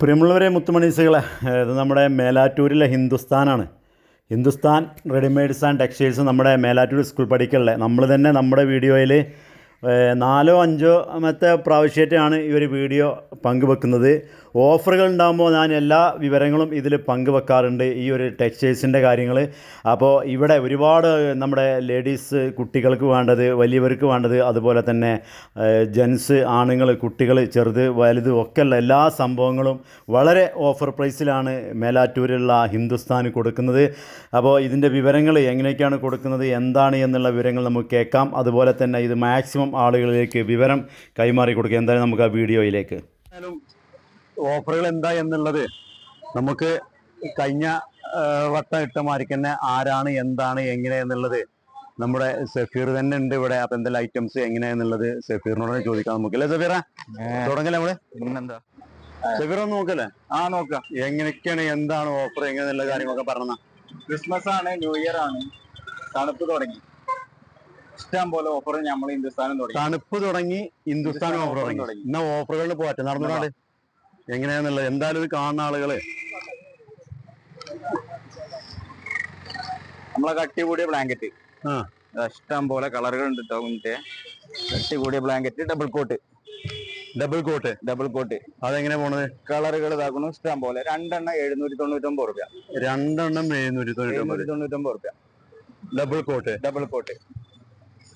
പ്രിയമുള്ളവരെ മുത്തുമണീസുകളെ ഇത് നമ്മുടെ മേലാറ്റൂരിലെ ഹിന്ദുസ്ഥാനാണ്. ഹിന്ദുസ്ഥാൻ റെഡിമെയ്ഡ്സ് ആൻഡ് ടെക്സ്റ്റൈൽസ് നമ്മുടെ മേലാറ്റൂർ സ്കൂൾ പഠിക്കലിലെ. നമ്മൾ തന്നെ നമ്മുടെ വീഡിയോയിൽ നാലോ അഞ്ചോ മത്തെ പ്രാവശ്യമായിട്ടാണ് ഈ ഒരു വീഡിയോ പങ്കുവെക്കുന്നത്. ഓഫറുകൾ ഉണ്ടാകുമ്പോൾ ഞാൻ എല്ലാ വിവരങ്ങളും ഇതിൽ പങ്കുവെക്കാറുണ്ട് ഈ ഒരു ടെക്സ്റ്റൈൽസിന്റെ കാര്യങ്ങൾ. അപ്പോൾ ഇവിടെ ഒരുപാട് നമ്മുടെ ലേഡീസ് കുട്ടികൾക്ക് വേണ്ടത് വലിയവർക്ക് വേണ്ടത് അതുപോലെ തന്നെ ജെൻസ് ആണുങ്ങൾ കുട്ടികൾ ചെറുത് വലുത് ഒക്കെയുള്ള എല്ലാ സംഭവങ്ങളും വളരെ ഓഫർ പ്രൈസിലാണ് മേലാറ്റൂരിലുള്ള ഹിന്ദുസ്ഥാൻ കൊടുക്കുന്നത്. അപ്പോൾ ഇതിന്റെ വിവരങ്ങൾ എങ്ങനെയൊക്കെയാണ് കൊടുക്കുന്നത് എന്താണ് എന്നുള്ള വിവരങ്ങൾ നമുക്ക് കേൾക്കാം. അതുപോലെ തന്നെ ഇത് മാക്സിമം ആളുകളിലേക്ക് വിവരം കൈമാറി കൊടുക്കുക. എന്തായാലും നമുക്ക് ആ വീഡിയോയിലേക്ക്. ഓഫറുകൾ എന്താ എന്നുള്ളത് നമുക്ക് കഴിഞ്ഞ വട്ടം ഇട്ട മാതിരിക്ക് തന്നെ ആരാണ് എന്താണ് എങ്ങനെ എന്നുള്ളത് നമ്മുടെ സഫീർ തന്നെ ഉണ്ട് ഇവിടെ. അപ്പൊ എന്തെല്ലാം ഐറ്റംസ് എങ്ങനെയാന്നുള്ളത് സഫീറിനോട് ചോദിക്കാം നമുക്ക്. അല്ലേ സഫീറ? തുടങ്ങല്ലേ നമ്മൾ? പിന്നെന്താ? സഫീർ ഒന്ന് നോക്കല്ലേ ആ നോക്കാം. എങ്ങനെയൊക്കെയാണ് എന്താണ് ഓഫർ എങ്ങനെയുള്ള കാര്യങ്ങളൊക്കെ പറഞ്ഞ ക്രിസ്മസ് ആണ് ന്യൂ ഇയർ ആണ്. തണുപ്പ് തുടങ്ങി. ഇഷ്ടം പോലെ ഓഫർ നമ്മൾ ഹിന്ദുസ്ഥാനം തുടങ്ങി. തണുപ്പ് തുടങ്ങി ഹിന്ദുസ്ഥാൻ ഹിന്ദുസ്ഥാൻ ഓഫർ തുടങ്ങി. ഇന്ന ഓഫറുകളിൽ പോവാറ്റ നടന്നുകൊണ്ട് എങ്ങനെയാന്നുള്ളത്. എന്തായാലും ഇത് കാണുന്ന ആളുകൾ. നമ്മളെ കട്ടി കൂടിയ ബ്ലാങ്കറ്റ് ആ ഇഷ്ടം പോലെ കളറുകൾ ഉണ്ട് കേട്ടോ കട്ടി കൂടിയ blanket double coat double coat double coat അതെങ്ങനെ പോണത്? കളറുകൾ ഇതാക്കണം ഇഷ്ടം പോലെ. രണ്ടെണ്ണം എഴുന്നൂറ്റി തൊണ്ണൂറ്റി ഒമ്പത് റുപ്യ. രണ്ടെണ്ണം എഴുന്നൂറ്റി തൊണ്ണൂറ്റി ഒമ്പത് റുപ്യ. ഡബിൾ കോട്ട് ഡബിൾ കോട്ട്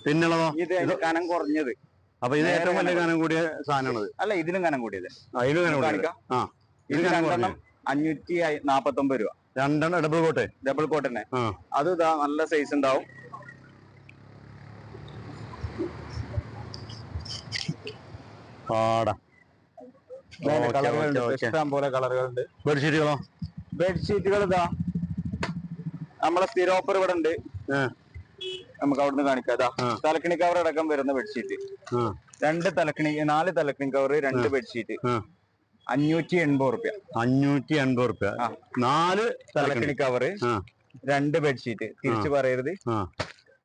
പിന്നുള്ളതോ ഇത് കനം കുറഞ്ഞത്. അപ്പൊ ഇത് ഏറ്റവും വലിയ കനം കൂടിയ സാധനമാണ് അല്ല ഇതിനും കനം കൂടിയത്. അതിലും കനം കൂടിയത്. കാണിക്കാം. ആ ഇത് കനം അഞ്ഞൂറ്റി നാപ്പത്തൊമ്പത് രൂപ. രണ്ടെണ്ണം ഡബിൾ കോട്ട് ഡബിൾ കോട്ട് തന്നെ. അത് ഇതാ നല്ല സൈസ് ഉണ്ടാവും. ഇഷ്ടം പോലെ കളറുകളുണ്ട് ബെഡ്ഷീറ്റുകളോ ബെഡ്ഷീറ്റുകൾ ഇതാ. നമ്മളെ സ്ഥിര ഓഫർ ഇവിടെ ഉണ്ട്. നമുക്ക് അവിടുന്ന് കാണിക്കാം. ഇതാ തലക്കിണി കവർ അടക്കം വരുന്ന ബെഡ്ഷീറ്റ് രണ്ട് തലക്കിണി നാല് തലക്കിണി കവർ രണ്ട് ബെഡ്ഷീറ്റ് അഞ്ഞൂറ്റി എൺപത് റുപ്യ അഞ്ഞൂറ്റി എൺപത് റുപ്യ നാല് തലക്കണി കവർ രണ്ട് ബെഡ്ഷീറ്റ് തിരിച്ചു പറയരുത്.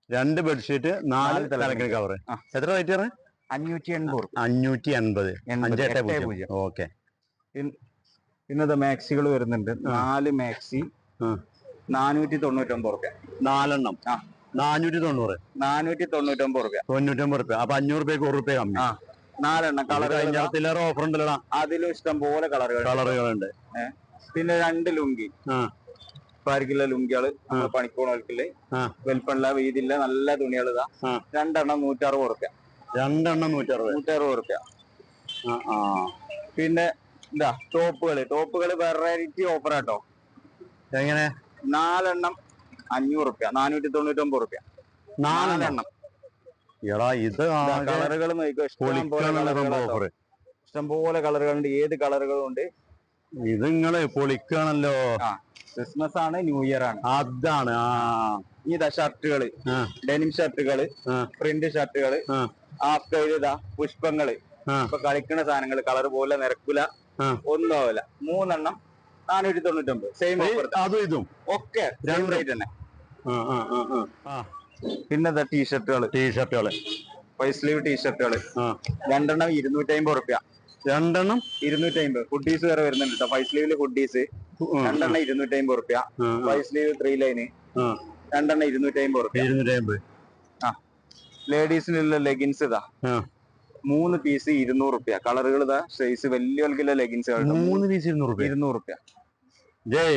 രണ്ട് ബെഡ്ഷീറ്റ് നാല് തലക്കണി കവർ എത്ര റേറ്റ് ആണ്? അഞ്ഞൂറ്റി എൺപത് അഞ്ഞൂറ്റി എൺപത്, അഞ്ചെട്ട് പൂജ്യം. ഓക്കെ. പിന്നെ മാക്സികൾ വരുന്നുണ്ട്. നാല് മാക്സി നാനൂറ്റി തൊണ്ണൂറ്റി ഒമ്പത് റുപ്യ നാലെണ്ണം. ആ. നാനൂറ്റി തൊണ്ണൂറ് നാനൂറ്റി തൊണ്ണൂറ്റൊമ്പത് റുപ്യ. തൊണ്ണൂറ്റൊമ്പത് റുപ്യ. അപ്പൊ അഞ്ഞൂറ് രൂപയ്ക്ക് ഒരു റുപ്യ കമ്മി. നാലെണ്ണം. കളർ കഴിഞ്ഞാൽ ഓഫർ ഉണ്ടല്ലോ അതിലും ഇഷ്ടം പോലെ കളറുകൾ. കളറുകളുണ്ട്. പിന്നെ രണ്ട് ലുങ്കി. പാരിക്കുള്ള ലുങ്കികൾ? നമ്മൾ വെൽപ്പണില്ല വീതില്ല നല്ല തുണികൾ ഇതാ. രണ്ടെണ്ണം നൂറ്ററുപത് റുപ്യ. രണ്ടെണ്ണം നൂറ്ററുപത്. നൂറ്ററുപത് റുപ്യ. പിന്നെ ഇതാ ടോപ്പുകൾ. ടോപ്പുകൾ വെറൈറ്റി ഓഫർ ആട്ടോ. എങ്ങനെ? നാലെണ്ണം അഞ്ഞൂറ് റുപ്യ നാനൂറ്റി തൊണ്ണൂറ്റി ഒമ്പത് റുപ്യ നാലെണ്ണം എടാ ഇത് കളറുകൾ ഇഷ്ടംപോലെ ഓഫർ കളറുകളുണ്ട്. ഏത് കളറുകളും ഉണ്ട്? ഇത് നിങ്ങൾ പൊളിക്കാണല്ലോ. ക്രിസ്മസ് ആണ് ന്യൂ ഇയർ ആണ് അതാണ് ഇതാ ഷർട്ടുകൾ. ഡെനിം ഷർട്ടുകൾ പ്രിന്റ് ഷർട്ടുകൾ ആഫ് ഇതാ പുഷ്പങ്ങൾ. ഇപ്പൊ കളിക്കുന്ന സാധനങ്ങൾ കളർ പോലെ നിരക്കില്ല ഒന്നാവില്ല ഒന്നും ആവില്ല മൂന്നെണ്ണം നാനൂറ്റി തൊണ്ണൂറ്റൊമ്പത് സെയിം ഏയ്, ഓഫർ അതും ഇതും. ഒക്കെ രണ്ടും. റേറ്റ് തന്നെ. പിന്നെ ടീഷർട്ടുകൾ ടീഷർട്ടുകൾ ഫൈവ് സ്ലീവ് ടീഷർട്ടുകൾ രണ്ടെണ്ണം ഇരുന്നൂറ്റി അമ്പത് റുപ്യ രണ്ടെണ്ണം ഇരുന്നൂറ്റി അമ്പത് ഹുഡീസ് വരെ വരുന്നുണ്ട് കേട്ടോ ഫൈവ് സ്ലീവിൽ ഹുഡീസ് രണ്ടെണ്ണം ഇരുന്നൂറ്റി അമ്പത് റുപ്യ ഫൈവ് സ്ലീവ് ത്രീ ലൈന് രണ്ടെണ്ണം ഇരുന്നൂറ്റി അമ്പത് റുപ്യ ഇരുന്നൂറ്റി അമ്പത് ആ. ലേഡീസിനുള്ള ലെഗിൻസ് ഇതാ. മൂന്ന് പീസ് ഇരുന്നൂറ് റുപ്യ കളറുകൾ ഇതാ സൈസ് വലിയ വലിയ ലെഗിൻസ് മൂന്ന് പീസ് ഇരുന്നൂറ് ഇരുന്നൂറ് റുപ്യ ജയ്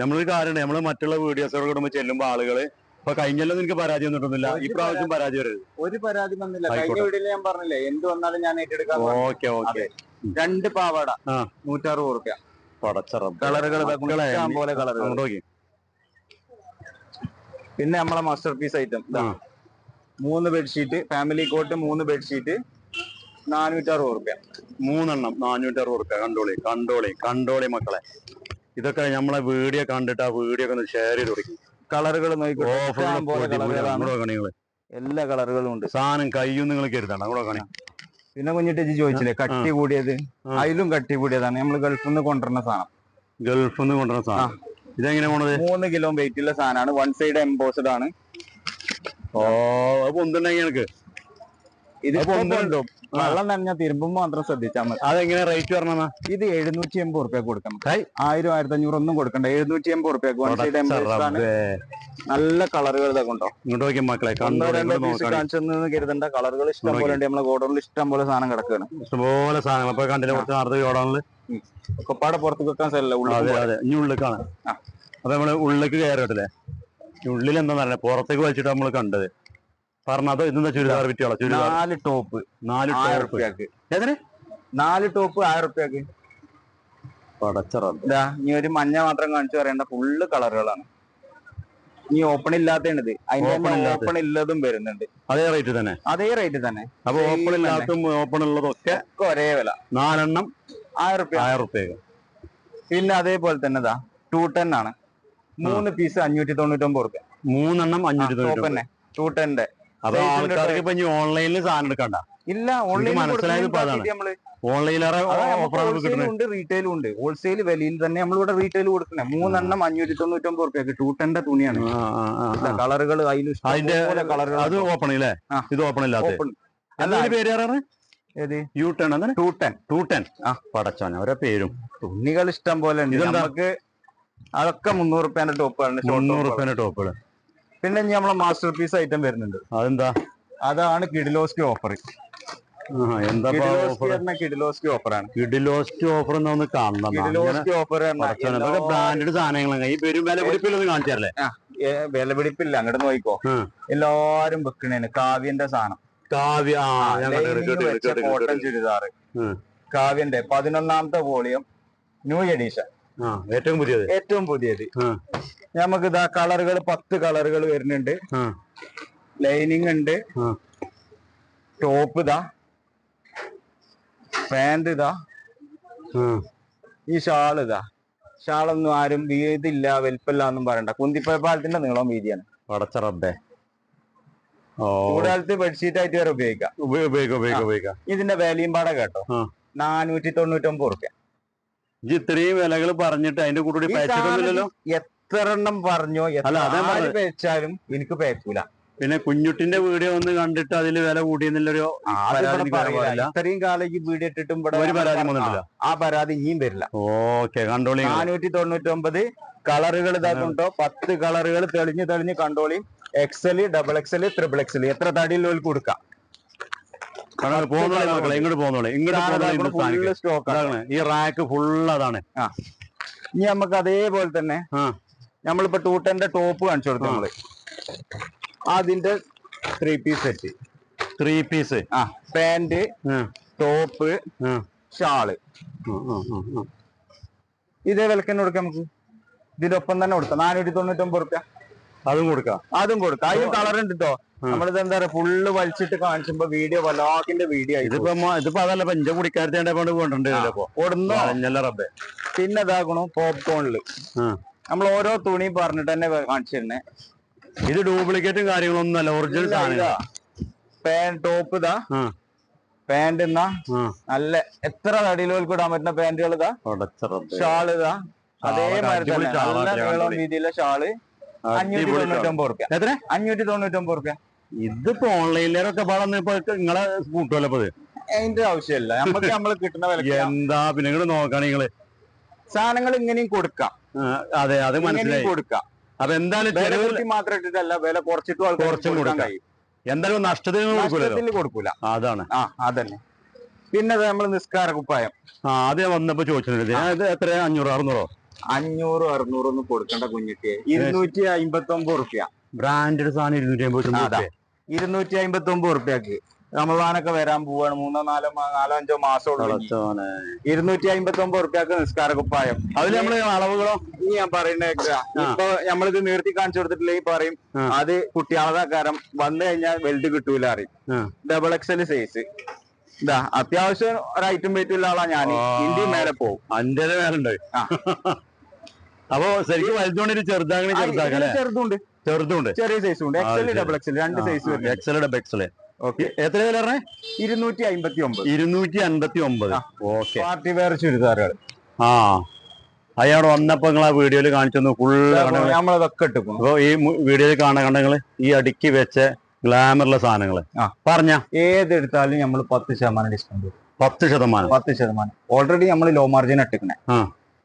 നമ്മളൊരു കാര്യമുണ്ട് നമ്മൾ മറ്റുള്ള വീഡിയോസോട് കൂടുമ്പോ ചെല്ലുമ്പോ ആളുകൾ ഇപ്പൊ കഴിഞ്ഞല്ലോ നിനക്ക് പരാതി ഒന്നിട്ടൊന്നുമില്ല ഈ ഇപ്രാവശ്യം പരാതി വരരുത്. ഒരു പരാതി വന്നില്ല. കഴിഞ്ഞ വീട്ടിൽ ഞാൻ പറഞ്ഞില്ലേ എന്ത് വന്നാലും ഞാൻ ഏറ്റെടുക്കാം. Okay okay. രണ്ട് പാവാട. നൂറ്ററുപത് റുപ്യ. കളറുകൾ പോലെ കളറുകൾ പിന്നെ നമ്മളെ മാസ്റ്റർ പീസ് ഐറ്റം മൂന്ന് ബെഡ്ഷീറ്റ് ഫാമിലി കോട്ട് മൂന്ന് ബെഡ്ഷീറ്റ് നാനൂറ്ററുപത് റുപ്യ. മൂന്നെണ്ണം നാനൂറ്റി അറുപത് റുപ്യ. കണ്ടോളി കണ്ടോളി കണ്ടോളി മക്കളെ. ഇതൊക്കെ നമ്മളെ വീഡിയോ കണ്ടിട്ട് ആ വീഡിയോ ഒക്കെ ഒന്ന് ഷെയർ ചെയ്ത് കൊടുക്കും. കളറുകൾ എല്ലാ കളറുകളും ഉണ്ട്. സാധനം കയ്യും നിങ്ങൾ കരുതണം അങ്ങോട്ട് കണി പിന്നെ കുഞ്ഞിട്ട് ഇത് ചോദിച്ചില്ലേ കട്ടി കൂടിയത്. അതിലും കട്ടി കൂടിയതാണ് നമ്മൾ ഗൾഫിൽ നിന്ന് കൊണ്ടുവരുന്ന സാധനം. ഗൾഫിൽ നിന്ന് കൊണ്ടുവരുന്ന സാധനം. ഇതെങ്ങനെ പോണത്? മൂന്ന് കിലോ വെയിറ്റ് ഉള്ള സാധനമാണ്. വൺ സൈഡ് എംബോസ്ഡ് ആണ്. ഓ അപ്പൊ ഒന്നുണ്ടെങ്കിൽ എനിക്ക് ഇത് കൊണ്ടും വെള്ളം നനഞ്ഞാൽ തിരുമ്പും മാത്രം ശ്രദ്ധിച്ചാൽ മതി. അതെങ്ങനെ റേറ്റ് പറഞ്ഞാ ഇത് എഴുന്നൂറ്റി എൺപത് റുപ്യ കൊടുക്കണം ആയിരം ആയിരത്തി അഞ്ഞൂറ് ഒന്നും കൊടുക്കണ്ട. എഴുന്നൂറ്റി എൺപത് റുപ്യ നല്ല കളറുകൾ ഇതൊക്കെ ഉണ്ടോ? ഇങ്ങോട്ട് നോക്കി മക്കളെ കാണിച്ചെന്ന് കരുതണ്ട. കളറുകൾ ഇഷ്ടം പോലെ ഉണ്ട്. നമ്മളെ ഗോഡൌണിൽ ഇഷ്ടം പോലെ സാധനം കിടക്കുകയാണ് ഇഷ്ടംപോലെ സാധനങ്ങൾ. അപ്പൊ കണ്ടില്ല കുറച്ച് നേരത്തെ ഓടാനിൽ ഒക്കെപ്പാടെ പുറത്ത് വെക്കാൻ സ്ഥലമല്ല. ഉള്ളിൽ അതെ ഇനി ഉള്ളിലേക്കാണ് ആ. അപ്പൊ നമ്മൾ ഉള്ളിലേക്ക് കയറിയിട്ടില്ലേ ഉള്ളിൽ എന്താ പറയുക പുറത്തേക്ക് വലിച്ചിട്ട് നമ്മൾ കണ്ടത്. പറഞ്ഞതോ ഇതെന്താ ചുരിദാർ വിറ്റുകളോ ചുരിദാർ. നാല് ടോപ്പ്. നാല് ആയിരം ടോപ്പ്. റുപ്യക്ക് എതിന് നാല് ടോപ്പ് ആയിരം റുപ്യക്ക് പടച്ചറത് ഇതാ ഇനി ഒരു മഞ്ഞ മാത്രം കാണിച്ചു പറയേണ്ട ഫുള്ള് കളറുകളാണ്. ഇനി ഓപ്പൺ ഇല്ലാത്തത് അതിന്റെ ഓപ്പൺ ഇല്ലതും വരുന്നുണ്ട്. അതേ റേറ്റ് തന്നെ? അതേ റേറ്റ് തന്നെ. അപ്പൊ ഓപ്പൺ ഇല്ലാത്തതും ഓപ്പൺ ഉള്ളതൊക്കെ ഒക്കെ ഒരേ വില. നാലെണ്ണം ആയിരം റുപ്യ ആയിരം റുപ്യ പിന്നെ അതേപോലെ തന്നെ ഇതാ ടൂ ടെൻ ആണ്. മൂന്ന് പീസ് അഞ്ഞൂറ്റി തൊണ്ണൂറ്റി ഒമ്പത് റുപ്യ മൂന്നെണ്ണം അഞ്ഞൂറ്റി തൊണ്ണൂറ്റി ടൂ ടെന്റെ അപ്പൊ ആൾക്കാർക്ക് ഇപ്പൊ ഇനി ഓൺലൈനിൽ സാധനം എടുക്കണ്ട. ഇല്ല ഓൺലൈനിൽ ഉണ്ട് റീറ്റെയിലും ഉണ്ട്. ഹോൾസെയിൽ വിലയിൽ തന്നെ നമ്മളിവിടെ റീറ്റെയിൽ കൊടുക്കണേ മൂന്നെണ്ണം അഞ്ഞൂറ്റി തൊണ്ണൂറ്റൊമ്പത് റുപ്യക്ക് ടൂട്ടന്റെ ടെന്റെ തുണിയാണ്. കളറുകൾ അതിന്റെ കളറുകൾ അത് ഓപ്പൺ ഇല്ലേ? ഇത് ഓപ്പൺ ഇല്ലാത്ത? എന്താ പേര് പറയാറ് ഏത്? യു ടേൺ അങ്ങനെ? ടൂ ടെൻ ടു ടെൻ ആ. പടച്ചോനെ ഓരോ പേരും. തുണികൾ ഇഷ്ടം പോലെ ഉണ്ട്. നമുക്ക് അതൊക്കെ മുന്നൂറ് റുപ്യന്റെ ടോപ്പാണ് മുന്നൂറ് റുപ്യന്റെ ടോപ്പുകൾ പിന്നെ ഇനി നമ്മളെ മാസ്റ്റർ പീസ് ഐറ്റം വരുന്നുണ്ട്. അതെന്താ? അതാണ് കിഡിലോസ്കി ഓഫർ എന്താ കിഡിലോസ്കി ഓഫർ കിഡിലോസ്കി കാണണം. കിഡിലോസ്കി ഓഫർ ബ്രാൻഡഡ് സാധനങ്ങളാണ് ഈ പേരും വില പിടിപ്പിലൊന്നും കാണിച്ചാലേ വില അങ്ങോട്ട് നോക്കിക്കോ. എല്ലാരും വെക്കണേന് കാവ്യന്റെ സാധനം. കാവ്യ കോട്ടൺ കേട്ടു. ചുരിദാർ കാവ്യന്റെ പതിനൊന്നാമത്തെ വോളിയം ന്യൂ എഡീഷൻ ഏറ്റവും പുതിയത്. ഏറ്റവും പുതിയത്. നമുക്ക് ഇതാ കളറുകൾ പത്ത് കളറുകൾ വരുന്നുണ്ട്. ലൈനിങ് ഉണ്ട്. ടോപ്പ് ഇതാ. പാന്റ് ഇതാ. ഈ ഷാൾ ഇതാ. ഷാളൊന്നും ആരും വീതില്ല വലിപ്പമില്ല എന്നും പറയണ്ട. കുന്തിപ്പയ പാലത്തിന്റെ നീളം വീതിയാണ്. പടച്ച ചൂടാലത്ത് ബെഡ്ഷീറ്റ് ആയിട്ട് വരെ ഉപയോഗിക്കാം. ഉപ- ഉപയോഗിക്കാം ഉപയോഗിക്കാം ഉപയോഗിക്കാം. ഇതിന്റെ വിലയും പാടെ കേട്ടോ. നാനൂറ്റി തൊണ്ണൂറ്റി ഒമ്പത് റുപ്യ ഇത്രയും വിലകൾ പറഞ്ഞിട്ട് അതിന്റെ കൂടെ എത്ര എത്ര എണ്ണം പറഞ്ഞോ എത്ര. പേച്ചാലും എനിക്ക് പേക്കൂല. പിന്നെ കുഞ്ഞുട്ടിന്റെ വീഡിയോ ഒന്ന് കണ്ടിട്ട് അതിൽ വില കൂടിയെന്നുള്ളൊരു. ഇത്രയും കാലം ഈ വീഡിയോ ഇട്ടിട്ടും ഇവിടെ ഒരു പരാതി വന്നിട്ടില്ല. ആ പരാതി ഇനിയും വരില്ല. ഓക്കെ കണ്ടോളി. നാനൂറ്റി തൊണ്ണൂറ്റി ഒമ്പത് കളറുകൾ ഇതാക്കുണ്ടോ പത്ത് കളറുകൾ തെളിഞ്ഞ് തെളിഞ്ഞ് കണ്ടോളി. XL double XL triple XL എത്ര തടിയുള്ളവർക്ക് കൊടുക്കാം? ഇങ്ങോട്ട് ഇങ്ങോട്ട് ഫുള്ള് ഈ റാക്ക് ഫുൾ അതാണ്. ഇനി നമുക്ക് അതേപോലെ തന്നെ ആ ടൂ ടെന്റെ ടോപ്പ് കാണിച്ചു കൊടുത്തു നമ്മൾ. അതിന്റെ three piece set three piece ആ പാന്റ് ടോപ്പ് ഷാൾ. ഇതേ വിലക്ക് തന്നെ കൊടുക്കാം നമുക്ക്. ഇതിന്റെ ഒപ്പം തന്നെ കൊടുക്കാം. നാനൂറ്റി തൊണ്ണൂറ്റി ഒമ്പത് റുപ്യ. അതും കൊടുക്കാം. അതും കൊടുക്കാം. അതിന് കളർ ഉണ്ട് കേട്ടോ നമ്മളിത് എന്താ പറയാ ഫുള്ള് വലിച്ചിട്ട് കാണിച്ചുമ്പോ വീഡിയോ വലാക്കിന്റെ വീഡിയോ ഇതിപ്പോ ഇതിപ്പോ അതല്ല പഞ്ച കുടിക്കാരത്തിന്റെ കുടിക്കാരത്തേണ്ട കൊണ്ട് കൊണ്ടുണ്ടല്ലോ പിന്നെ ഇതാക്കണു പോപ്കോണിൽ. നമ്മൾ ഓരോ തുണി പറഞ്ഞിട്ട് തന്നെ കാണിച്ചിരുന്നെ. ഇത് ഡ്യൂപ്ലിക്കേറ്റും കാര്യങ്ങളൊന്നും അല്ല ഒറിജിനൽ സാധനം പാന്റ് ടോപ്പ് ഇതാ. പാന്റ് എന്നാ നല്ല എത്ര തടിയിലോൽക്ക് ഇടാൻ പറ്റുന്ന പാന്റുകൾ ഇതാ. ഷാൾ ഇതാ. അതേമാതിരി ഷാളാ നല്ല. നീളം വീതിയിലെ ഷാൾ. അഞ്ഞൂറ്റി തൊണ്ണൂറ്റൊമ്പത് റുപ്യ എത്ര? അഞ്ഞൂറ്റി തൊണ്ണൂറ്റി ഒമ്പത് റുപ്യ ഇതിപ്പോ ഓൺലൈനിലൊക്കെ ഇപ്പൊ നിങ്ങളെ കൂട്ടുമല്ലോ അതിന്റെ ആവശ്യമില്ല. നമുക്ക് നമ്മൾ കിട്ടുന്ന വില എന്താ പിന്നെ നിങ്ങൾ നോക്കാണ് നിങ്ങൾ. സാധനങ്ങൾ ഇങ്ങനെയും കൊടുക്കാം. അതെ അത് മനസ്സിലായി. കൊടുക്കാം. അപ്പൊ എന്തായാലും മാത്രം ഇട്ടിട്ടല്ല വില കുറച്ചിട്ടും കുറച്ചും കൊടുക്കാൻ കൊടുക്കാം. കഴിയും. എന്തായാലും നഷ്ടത്തിന് കൊടുക്കൂല. അതാണ്. ആ അതന്നെ. പിന്നെ നമ്മൾ നിസ്കാര കുപ്പായം. ആ ആദ്യം വന്നപ്പോ ചോദിച്ചിട്ടുണ്ട്. എത്ര അഞ്ഞൂറ് അറുന്നൂറോ? അഞ്ഞൂറ് അറുന്നൂറ് ഒന്നും കൊടുക്കണ്ട കുഞ്ഞിക്ക്. ഇരുന്നൂറ്റി അമ്പത്തി ഒമ്പത് റുപ്യ ബ്രാൻഡഡ് സാധനം ഇരുന്നൂറ്റി അമ്പത്തി അതാ. ഇരുന്നൂറ്റി അമ്പത്തി ഒമ്പത് റുപ്യക്ക് റമദാനൊക്കെ വരാൻ പോവാണ്. മൂന്നോ നാലോ നാലോ അഞ്ചോ മാസോ. ഇരുന്നൂറ്റി അമ്പത്തി ഒമ്പത് റുപ്യക്ക് നിസ്കാര കുപ്പായം അതിൽ നമ്മൾ അളവുകളോ? ഇനി ഞാൻ പറയുന്നേക്ക ഇപ്പൊ നമ്മളിത് നിർത്തി കാണിച്ചു കൊടുത്തിട്ടില്ലെങ്കിൽ പറയും. അത് കുട്ടികളെ കാരണം വന്നു കഴിഞ്ഞാൽ വെൽഡ് കിട്ടൂല അറിയും ഡബിൾ എക്സൽ സൈസ് ഇതാ അത്യാവശ്യം ഒരു ഐറ്റം വെയിറ്റ് ഉള്ള ആളാ ഞാൻ. ഇന്ത്യ മേലെ പോകും അഞ്ചര മേലുണ്ട്. അപ്പൊ ശരിക്കും വലുതുകൊണ്ട് ചെറുതാകണേ ചെറുതാകണേ ചെറുതുണ്ട്. ചെറുതുണ്ട്. ചെറിയ സൈസ് ഉണ്ട്. എക്സൽ ഡബിൾ എക്സൽ രണ്ട് സൈസ് വരും എക്സൽ ഡബിൾ എക്സൽ ഓക്കെ. എത്ര വില പറഞ്ഞേ? ഇരുന്നൂറ്റി അമ്പത്തി ഒമ്പത് ഇരുന്നൂറ്റി അമ്പത്തി ഒമ്പത്. ഓക്കെ. പാർട്ടി വെയർ ചുരിദാറുകൾ. ആ. അയാൾ വന്നപ്പോ നിങ്ങൾ ആ വീഡിയോയിൽ കാണിച്ചു ഫുള്ള് നമ്മളതൊക്കെ അപ്പൊ ഈ വീഡിയോയിൽ കാണാൻ കണ്ട നിങ്ങൾ ഈ അടുക്കി വെച്ച ഗ്ലാമറുള്ള സാധനങ്ങൾ. പറഞ്ഞ. ഏതെടുത്താലും നമ്മൾ പത്ത് ശതമാനം ഡിസ്കൗണ്ട് പത്ത് ശതമാനം. പത്ത് ശതമാനം. ഓൾറെഡി നമ്മൾ ലോ മാർജിൻ ഇട്ടിക്കണേ.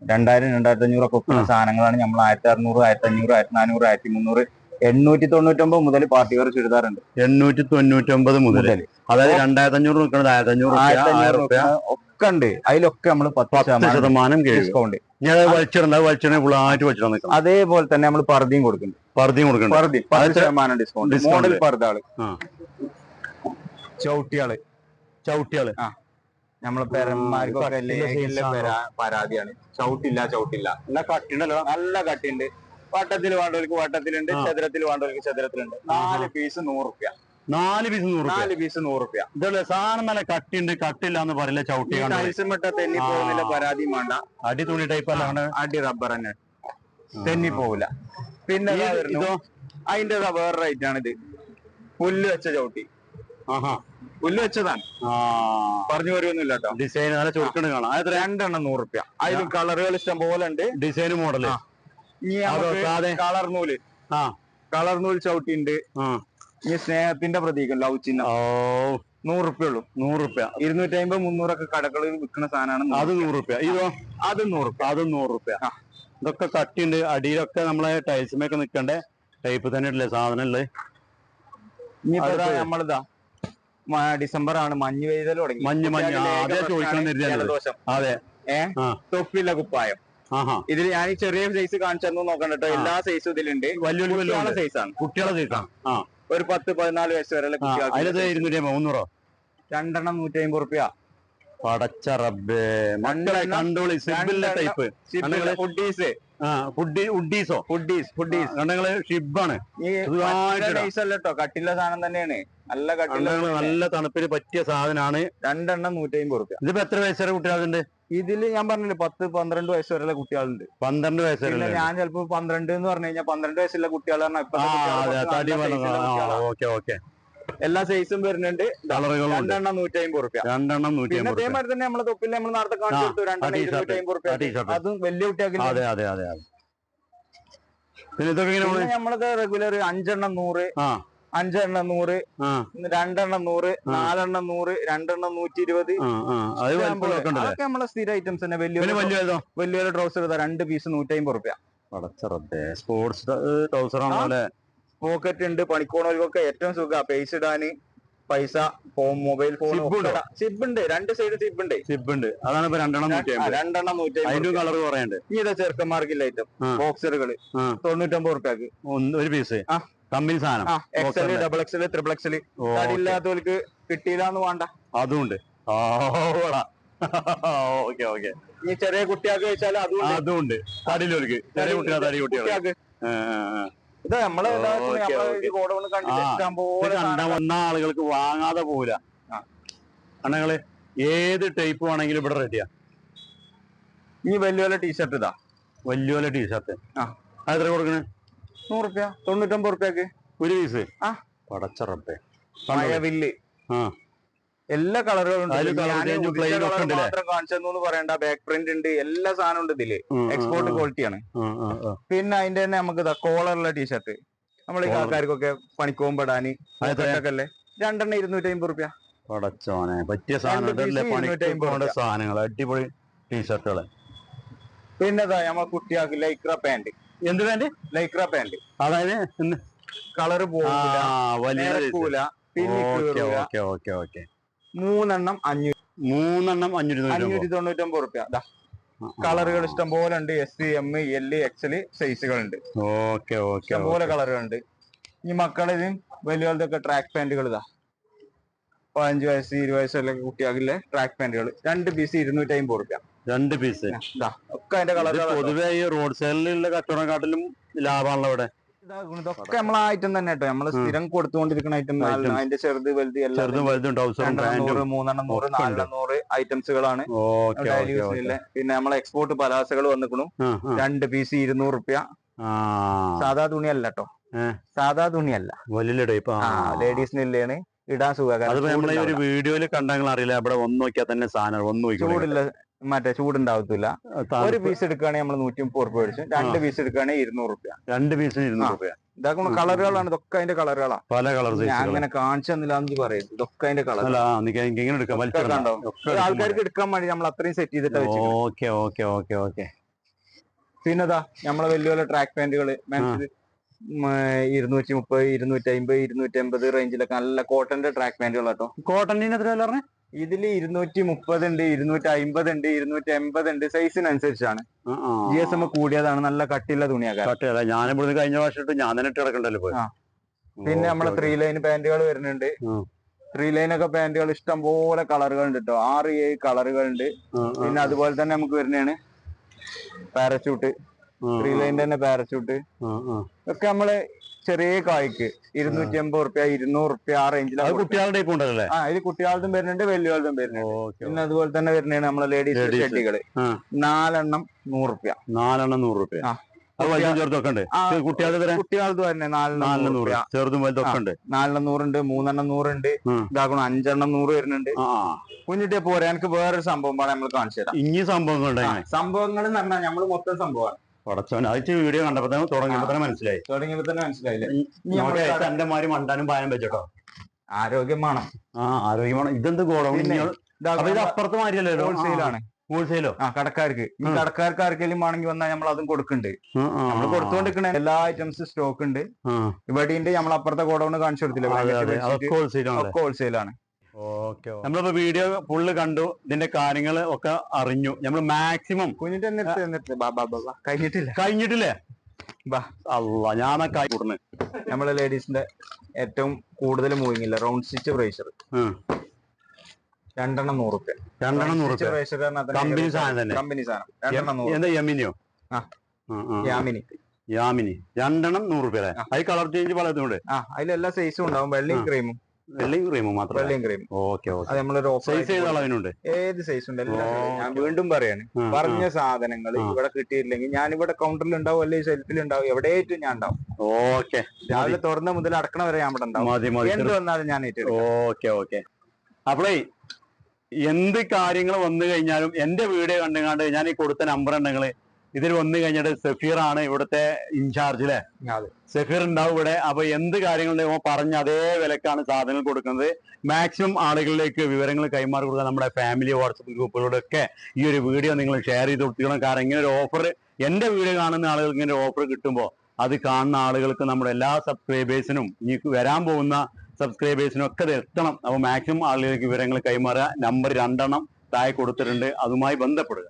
രണ്ടായിരം രണ്ടായിരത്തി അഞ്ഞൂറ് ഒക്കെ സാധനങ്ങളാണ് നമ്മൾ ആയിരത്തി അറുന്നൂറ് ആയിരത്തി അഞ്ഞൂറ് ആയിരത്തി നാനൂറ് ആയിരത്തി മുന്നൂറ് എണ്ണൂറ്റി തൊണ്ണൂറ്റൊമ്പത് മുതൽ പാർട്ടി വെയർ ചുരിദാറുണ്ട്. എണ്ണൂറ്റി തൊണ്ണൂറ്റി ഒമ്പത് മുതൽ അതായത് രണ്ടായിരത്തി അഞ്ഞൂറ് നിൽക്കുന്നത് ആയിരത്തി അഞ്ഞൂറ് ആയിരത്തി റുപ്യ. ഒക്കെ ഉണ്ട് അതിലൊക്കെ നമ്മൾ പത്ത് ശതമാനം ഡിസ്കൗണ്ട്. ഞാൻ വലിച്ചിടണ്ട. വലിച്ചിടണ ഫുള്ളായിട്ട് വെച്ചിട്ടുണ്ട് നിൽക്കണം അതേപോലെ തന്നെ നമ്മൾ പർദ്ദയും കൊടുക്കുന്നുണ്ട്. പർദ്ദയും കൊടുക്കുന്നുണ്ട്. പർദ്ദ. പത്ത്? ശതമാനം ഡിസ്കൗണ്ട്. മോഡൽ പർദ്ദകൾ. ആ. ചവിട്ടിയാൾ ചവിട്ടിയാൾ നമ്മളെ പെരന്മാർക്കൊക്കെ? പരാതിയാണ്. ചവിട്ടില്ല ചവിട്ടില്ല. നല്ല കട്ടിണ്ടല്ലോ. നല്ല കട്ടിണ്ട്. വട്ടത്തിൽ വേണ്ടവർക്ക് വട്ടത്തിലുണ്ട്. ചതുരത്തിൽ വേണ്ടവർക്ക് ചതുരത്തിലുണ്ട്. നാല് പീസ് നൂറ് റുപ്യ. നാല് പീസ് നൂറ് നാല് പീസ് നൂറ് റുപ്യ. ഇതല്ലേ സാധനം നല്ല കട്ടിണ്ട് കട്ടില്ല എന്ന് പറയില്ല ചവിട്ടി വിട്ട തെന്നി പോകുന്നില്ല പരാതിയും വേണ്ട. അടി തുണി ടൈപ്പ് അല്ലാണ് അടി റബ്ബർ തന്നെ. തെന്നി പോവില്ല. പിന്നെ അതിന്റെ വേറെ റേറ്റ് ആണ് ഇത്. പുല്ല് വെച്ച ചവിട്ടി. പുല്ല് വെച്ചതാണ്. പറഞ്ഞു വരുമൊന്നുമില്ല കേട്ടോ. ഡിസൈൻ നല്ല ചുരുക്കണ് കാണാം. അത് രണ്ടെണ്ണം നൂറ് റുപ്യ. അതിലും കളറുകൾ ഇഷ്ടം പോലെ ഉണ്ട്. ഡിസൈൻ മോഡൽ ആ. ഇനി? കളർ നൂൽ. ആ. കളർ നൂൽ ചവിട്ടിണ്ട് ഇനി സ്നേഹത്തിന്റെ പ്രതീകം ലവ് ചിഹ്നം. ഓ. നൂറ് റുപ്യ ഉള്ളൂ നൂറ് റുപ്യ ഇരുന്നൂറ്റി അമ്പത് മുന്നൂറൊക്കെ കടകളിൽ വിൽക്കുന്ന സാധനമാണ് അത് നൂറ് റുപ്യ ഇതോ അത് നൂറ് റുപ്യ അത് നൂറ് റുപ്യ. ഇതൊക്കെ കട്ടിണ്ട് അടിയിലൊക്കെ നമ്മളെ ടൈൽസുമൊക്കെ നിക്കണ്ടേ? ടൈപ്പ് തന്നെ ഇല്ലേ സാധനം ഉള്ളത് ഇനിയിപ്പോ ഇതാ അടുത്തത്. നമ്മളിതാ ഡിസംബർ ആണ് മഞ്ഞ് പെയ്തൽ തുടങ്ങി. മഞ്ഞ് മഞ്ഞ്. അതെ ചോദിക്കണം അതേ. തൊപ്പില്ല കുപ്പായം. ഇതിൽ ഞാൻ ഈ ചെറിയ സൈസ് കാണിച്ചു നോക്കണ്ടോ എല്ലാ സൈസും ഇതിലുണ്ട്. വലിയ വലിയ കുട്ടികളുടെ സൈസ് ആണ്. കുട്ടികളെ തീർക്കാം ആ. ഒരു പത്ത് പതിനാല് വയസ്സ് വരെ കുട്ടികൾക്ക് മുന്നൂറോ? രണ്ടെണ്ണം നൂറ്റി അമ്പത് റുപ്യ പടച്ച റബ്ബേ. മക്കളെ കണ്ടോളി. സിബിളിലെ ടൈപ്പ് കണ്ടങ്ങൾ ഫുഡീസ് ഷിബാണ്. കേട്ടോ സാധനം തന്നെയാണ്. നല്ല കട്ടില നല്ല തണുപ്പിന് പറ്റിയ സാധനമാണ് രണ്ടെണ്ണം നൂറ്റമ്പത് റുപ്യ. ഇതിപ്പോ എത്ര വയസ്സുവരെ കുട്ടികളുണ്ട്? ഇതിൽ ഞാൻ പറഞ്ഞില്ലേ പത്ത് പന്ത്രണ്ട് വയസ്സ് വരെയുള്ള കുട്ടികളുണ്ട്. പന്ത്രണ്ട് പിന്നെ ഞാൻ ചിലപ്പോ പന്ത്രണ്ട് എന്ന് പറഞ്ഞു കഴിഞ്ഞാൽ പന്ത്രണ്ട് വയസ്സുള്ള കുട്ടികൾ പറഞ്ഞാൽ എല്ലാ സൈസും വരുന്നുണ്ട്. കളറുകളും രണ്ടെണ്ണം നൂറ്റി അമ്പത് റുപ്യ രണ്ടെണ്ണം നൂറ്റി പിന്നെ അമ്പത് അതേമാതിരി തന്നെ നമ്മളെ തൊപ്പിൽ നമ്മൾ നേരത്തെ കാണിച്ചു ആ, കൊടുത്തു ആ രണ്ടെണ്ണം t-shirt, അമ്പത് റുപ്യ അതും വലിയ കുട്ടിയാക്കി അതെ അതെ അതെ അതെ. പിന്നെ ഇതൊക്കെ ഇങ്ങനെ പിന്നെ പോണെ? നമ്മളത് റെഗുലർ അഞ്ചെണ്ണം നൂറ് അഞ്ചെണ്ണം നൂറ് രണ്ടെണ്ണം നൂറ്. നാലെണ്ണം നൂറ് രണ്ടെണ്ണം നൂറ്റി ഇരുപത് അതൊക്കെ നമ്മളെ സ്ഥിര ഐറ്റംസ് തന്നെ. വലിയ വലിയ ട്രൗസർ രണ്ട് പീസ് നൂറ്റി അമ്പത് റുപ്യ സ്പോർട്സ് ട്രൗസർ ആണോ അല്ലെ പോക്കറ്റ് ഉണ്ട് പണിക്കോണവർക്കൊക്കെ ഏറ്റവും സുഖാ. പൈസ ഇടാന് പൈസ ഫോൺ മൊബൈൽ ഫോൺ? സിബ് ഉണ്ട്? രണ്ട് സൈഡ് സിബ് ഉണ്ട്. സിബ് ഉണ്ട്. അതാണ് ഇപ്പൊ രണ്ടെണ്ണം നൂറ്റി രണ്ടെണ്ണം കളർ കുറയുണ്ട്. ഈ ഇതാ ചെറുക്കന്മാർക്കില്ല ഐറ്റം ബോക്സറുകൾ ബോക്സറുകൾ തൊണ്ണൂറ്റമ്പത് റുപ്യക്ക് ഒരു പീസ്. കമ്പനി സാധനം. XL double XL triple XL ഇല്ലാത്തവർക്ക് തടിയില്ലാത്തവർക്ക് കിട്ടിയില്ലാന്ന് വേണ്ട അതുണ്ട് ഓക്കെ ഓക്കെ. ഈ ചെറിയ കുട്ടിയാക്ക് വെച്ചാൽ അതുകൊണ്ട് അതും ഉണ്ട്. തടിയിലൊരുക്ക്. ചെറിയ കുട്ടികൾ തടി കുട്ടികൾ ഇത് നമ്മളെ കണ്ട. വന്ന ആളുകൾക്ക് വാങ്ങാതെ പോവില്ല. അണ്ണങ്ങൾ ഏത് ടൈപ്പ് വേണമെങ്കിലും ഇവിടെ റെഡിയാ ഈ വലിയ വലിയ ടീഷർട്ട് ഇതാ. വലിയ വലിയ ടീഷർട്ട് ആ. അതെത്ര കൊടുക്കണേ? നൂറ് റുപ്യ തൊണ്ണൂറ്റൊമ്പത് റുപ്യക്ക്. ഒരു പീസ് ആ. പടച്ചറപ്പേ. മഴവില്ല് ആ. എല്ലാ കളറുകളും? മാത്രം കാണിച്ചെന്നു പറയണ്ട. ബാക്ക് പ്രിന്റ് ഉണ്ട്. എല്ലാ സാധനവും ഉണ്ട് ഇതിൽ. എക്സ്പോർട്ട് ക്വാളിറ്റിയാണ്. പിന്നെ അതിന്റെ തന്നെ നമുക്ക് കോളർ കോളറുള്ള ടീഷർട്ട് നമ്മൾ ഈ. ആൾക്കാർക്കൊക്കെ പണിക്കോമ്പെടാന് അല്ലേ രണ്ടെണ്ണം ഇരുന്നൂറ്റി അമ്പത് റുപ്യ. പടച്ചോനെ പറ്റിയ സാധനം സാധനങ്ങൾ. അടിപൊളി ടീഷർട്ടുകൾ പിന്നെ നമ്മളെ കുട്ടികൾക്ക് ലൈക്ര പാന്റ് എന്ത് പാന്റ് ലൈക്ര പാന്റ് അതായത് ഓക്കെ ഓക്കെ പിന്നെ മൂന്നെണ്ണം അഞ്ഞൂറ് മൂന്നെണ്ണം അഞ്ഞൂറ്റി അഞ്ഞൂറ്റി തൊണ്ണൂറ്റൊമ്പത് റുപ്യ. കളറുകൾ ഇഷ്ടം പോലെ ഉണ്ട് S C M L XL സൈസുകൾ ഉണ്ട് ഓക്കെ ഓക്കെ ഇഷ്ടം പോലെ കളറുകളുണ്ട്. ഈ മക്കളിത് വലിയ പോലത്തെ ട്രാക്ക് പാന്റുകൾ ഇതാ പതിനഞ്ച് വയസ്സ് ഇരുപത് വയസ്സുള്ള കുട്ടികളിലെ ട്രാക്ക് പാന്റുകൾ രണ്ട് പീസ് ഇരുന്നൂറ്റി അമ്പത് റുപ്യ. രണ്ട് പീസ് ഒക്കെ അതിന്റെ കളർ പൊതുവെ ഈ റോഡ് സൈഡിലുള്ള കച്ചവടക്കാട്ടിലും ലാഭമാണല്ലോ ഇവിടെ. ഇതൊക്കെ നമ്മളെ ഐറ്റം തന്നെ കേട്ടോ. നമ്മൾ സ്ഥിരം കൊടുത്തുകൊണ്ടിരിക്കുന്ന ഐറ്റം. അതിന്റെ ചെറുത് വലുത് എല്ലാം മൂന്നെണ്ണം നൂറ് നാലെണ്ണം നൂറ് ഐറ്റംസുകളാണ് ഡെയിലി പിന്നെ നമ്മളെ എക്സ്പോർട്ട് പലാസകൾ വന്നിക്കണു. രണ്ട് പീസ് ഇരുന്നൂറ് റുപ്യ. സാധാ തുണിയല്ല കേട്ടോ. സാധാ തുണിയല്ല. ലേഡീസിനില്ലേണ് ഇടാൻ സുഖം. വീഡിയോയിൽ കണ്ടെങ്കിൽ അറിയില്ല ഇവിടെ ഒന്ന് നോക്കിയാൽ തന്നെ സാധനം ഒന്ന് ചൂടില്ല. മറ്റേ ചൂടുണ്ടാവത്തില്ല. ഒരു പീസ് എടുക്കുകയാണെങ്കിൽ നമ്മൾ നൂറ്റി മുപ്പത് റുപ്യ മേടിച്ചു രണ്ട് പീസ് എടുക്കുകയാണെങ്കിൽ ഇരുന്നൂറ് റുപ്യ രണ്ട് പീസിന് ഇരുന്നൂറ് റുപ്യ രൂപ ഇതാക്കുന്ന കളറുകളാണ്. ഇതൊക്കെ അതിന്റെ കളറുകളാ. പല കളർ ഞാൻ അങ്ങനെ കാണിച്ചു തന്നില്ലാന്ന് പറയും. ഇതൊക്കെ അതിന്റെ കളർ ആൾക്കാർക്ക് എടുക്കാൻ വേണ്ടി നമ്മൾ അത്രയും സെറ്റ് ചെയ്തിട്ട് ഓക്കെ ഓക്കെ ഓക്കെ ഓക്കെ. പിന്നെതാ നമ്മളെ വലിയ വലിയ ട്രാക്ക് പാന്റുകൾ ഇരുന്നൂറ്റി മുപ്പത് ഇരുന്നൂറ്റി അമ്പത് ഇരുന്നൂറ്റി അമ്പത് റേഞ്ചിലൊക്കെ നല്ല കോട്ടന്റെ ട്രാക്ക് പാന്റുകൾ കേട്ടോ കോട്ടണിന് എത്ര വില പറഞ്ഞേ? ഇതിൽ ഇരുന്നൂറ്റി മുപ്പത് ഉണ്ട് ഇരുന്നൂറ്റി അമ്പത് ഉണ്ട് ഇരുന്നൂറ്റി എൺപത് ഉണ്ട് സൈസിനനുസരിച്ചാണ് ജി എസ് എം കൂടിയതാണ് നല്ല കട്ടിയുള്ള തുണിയാക്കാൻ കട്ടയല്ല ഞാൻ ഇവിടുന്ന് കഴിഞ്ഞ പ്രാവശ്യം ഞാൻ തന്നെ ഇട്ട് കിടക്കണ്ടല്ലോ പിന്നെ നമ്മളെ ത്രീ ലൈൻ പാന്റുകൾ വരുന്നുണ്ട്. ത്രീ ലൈൻ ഒക്കെ പാന്റുകൾ ഇഷ്ടം പോലെ കളറുകൾ ഉണ്ട് കേട്ടോ ആറ് ഏഴ് കളറുകൾ ഉണ്ട് പിന്നെ അതുപോലെ തന്നെ നമുക്ക് വരുന്നതാണ് പാരച്യൂട്ട് ത്രീ ലൈന്റെ തന്നെ പാരച്യൂട്ട് ഒക്കെ നമ്മൾ ചെറിയ കായ്ക്ക് ഇരുന്നൂറ്റി അമ്പത് റുപ്യ ഇരുന്നൂറ് റുപ്യ ആ റേഞ്ചിലാണ് കുട്ടികളുടെ ഉണ്ടല്ലേ ആ ഇത് കുട്ടികളുടെ വരുന്നുണ്ട് വലിയവളുടെ വരുന്നുണ്ട്. പിന്നെ അതുപോലെ തന്നെ വരുന്നതാണ് നമ്മളെ ലേഡീസ് ചെടികൾ. നാലെണ്ണം നൂറ് റുപ്യ നാലെണ്ണം നൂറ്. റുപ്യ നാലെണ്ണം നൂറുണ്ട് മൂന്നെണ്ണം നൂറുണ്ട്. ഇതാക്കണം അഞ്ചെണ്ണം നൂറ് വരുന്നുണ്ട്. കുഞ്ഞിട്ടേ കുഞ്ഞിട്ടിയെ പോരെ എനിക്ക് വേറൊരു സംഭവം നമ്മൾ കാണിച്ചു തരാം. ഇനി? സംഭവങ്ങൾ സംഭവങ്ങൾ എന്ന് പറഞ്ഞാൽ നമ്മൾ മൊത്തം സംഭവമാണ്. പടച്ചവൻ അത് വീഡിയോ കണ്ടപ്പോ തന്നെ തുടങ്ങിയപ്പോ തന്നെ മനസ്സിലായി. തുടങ്ങിയപ്പോ തന്നെ മനസ്സിലായില്ലേ? തന്റെ എന്റെ മാതിരി മണ്ടാനും പായം വെച്ചോട്ടോ ആരോഗ്യമാണ് ആ ആരോഗ്യമാണ് ഇതെന്ത് ഗോഡൗൺ ഇത് അപ്പുറത്ത് മാറിയല്ലോ ഹോൾസെയിലാണ് ഹോൾസെയിലോ ആ കടക്കാർക്ക്. ഈ കടക്കാർക്ക് ആർക്കെങ്കിലും വേണമെങ്കിൽ വന്നാൽ നമ്മൾ അതും കൊടുക്കുന്നുണ്ട്. നമ്മൾ കൊടുത്തുകൊണ്ടിരിക്കണ എല്ലാ ഐറ്റംസ് സ്റ്റോക്ക് ഉണ്ട്. ഇവിടെ നമ്മൾ അപ്പുറത്തെ ഗോഡൌണ് കാണിച്ചു കൊടുത്തില്ല? ഹോൾസെയിലാണ് ഓക്കെ നമ്മളിപ്പോ വീഡിയോ ഫുള്ള് കണ്ടു ഇതിന്റെ കാര്യങ്ങൾ ഒക്കെ അറിഞ്ഞു. നമ്മൾ മാക്സിമം കഴിഞ്ഞിട്ടില്ല. കഴിഞ്ഞിട്ടില്ലേ? അല്ല ആ കായ് കൊടുന്ന്. നമ്മളെ ലേഡീസിന്റെ ഏറ്റവും കൂടുതൽ മൂവിങ് ഇല്ല. റൗണ്ട് സ്റ്റിച്ച് പ്രേഷർ രണ്ടെണ്ണം നൂറ് റുപ്യ രണ്ടെണ്ണം നൂറ് റുപ്യ Company സാധനം തന്നെ. കമ്പനി സാധനം. രണ്ടെണ്ണം നൂറ്. എന്താ യമിനിയോ? ആ. യാമിനി. യാമിനി. രണ്ടെണ്ണം നൂറ് റുപ്യ അത് കളർ ചേഞ്ച് പലതുണ്ട് ആ അതിലെല്ലാ സൈസും ഉണ്ടാവും. വെള്ളയും ക്രീമും വെള്ളയും ക്രീമും മാത്രം വെള്ളയും ക്രീമും ഓക്കെ അത് നമ്മളൊരു സൈസ് ചെയ്ത അളവിനുണ്ട് ഏത് സൈസ് ഉണ്ട്. ഞാൻ വീണ്ടും പറയാണ്. പറഞ്ഞ സാധനങ്ങൾ ഇവിടെ കിട്ടിയില്ലെങ്കിൽ ഞാൻ ഇവിടെ കൗണ്ടറിൽ ഉണ്ടാവും അല്ലെങ്കിൽ ഷെൽഫിൽ ഉണ്ടാവും എവിടെയായിട്ടും ഞാൻ ഉണ്ടാവും. ഓക്കെ. രാവിലെ തുറന്ന മുതൽ അടക്കണ വരെ ഞാൻ ഇവിടെ ഉണ്ടാവും. എന്ത് വന്നാലും ഞാൻ ഓക്കെ ഓക്കെ. അപ്പളേ എന്ത് കാര്യങ്ങൾ വന്നു കഴിഞ്ഞാലും എന്റെ വീഡിയോ കണ്ടുകാണ്ട് ഞാൻ ഈ കൊടുത്ത നമ്പർ ഉണ്ടെങ്കിൽ ഇതിൽ വന്നു കഴിഞ്ഞിട്ട് സഫീർ ആണ് ഇവിടുത്തെ ഇൻചാർജ് അല്ലേ സഫീർ ഉണ്ടാവും ഇവിടെ. അപ്പൊ എന്ത് കാര്യങ്ങളുണ്ടെങ്കിൽ പറഞ്ഞ അതേ വിലക്കാണ് സാധനങ്ങൾ കൊടുക്കുന്നത്. മാക്സിമം ആളുകളിലേക്ക് വിവരങ്ങൾ കൈമാറി കൊടുക്കുക നമ്മുടെ ഫാമിലി വാട്സപ്പ് ഗ്രൂപ്പുകളിലൊക്കെ ഈ ഒരു വീഡിയോ നിങ്ങൾ ഷെയർ ചെയ്ത് കൊടുക്കണം കാരണം ഇങ്ങനെ ഒരു ഓഫർ എന്റെ വീഡിയോ കാണുന്ന ആളുകൾക്ക് ഇങ്ങനെ ഓഫർ കിട്ടുമ്പോൾ അത് കാണുന്ന ആളുകൾക്ക് നമ്മുടെ എല്ലാ സബ്സ്ക്രൈബേഴ്സിനും ഇനി വരാൻ പോകുന്ന സബ്സ്ക്രൈബേഴ്സിനും ഒക്കെ എത്തണം. അപ്പോൾ മാക്സിമം ആളുകൾക്ക് വിവരങ്ങൾ കൈമാറുക. നമ്പർ രണ്ടെണ്ണം താഴെ കൊടുത്തിട്ടുണ്ട്. അതുമായി ബന്ധപ്പെടുക.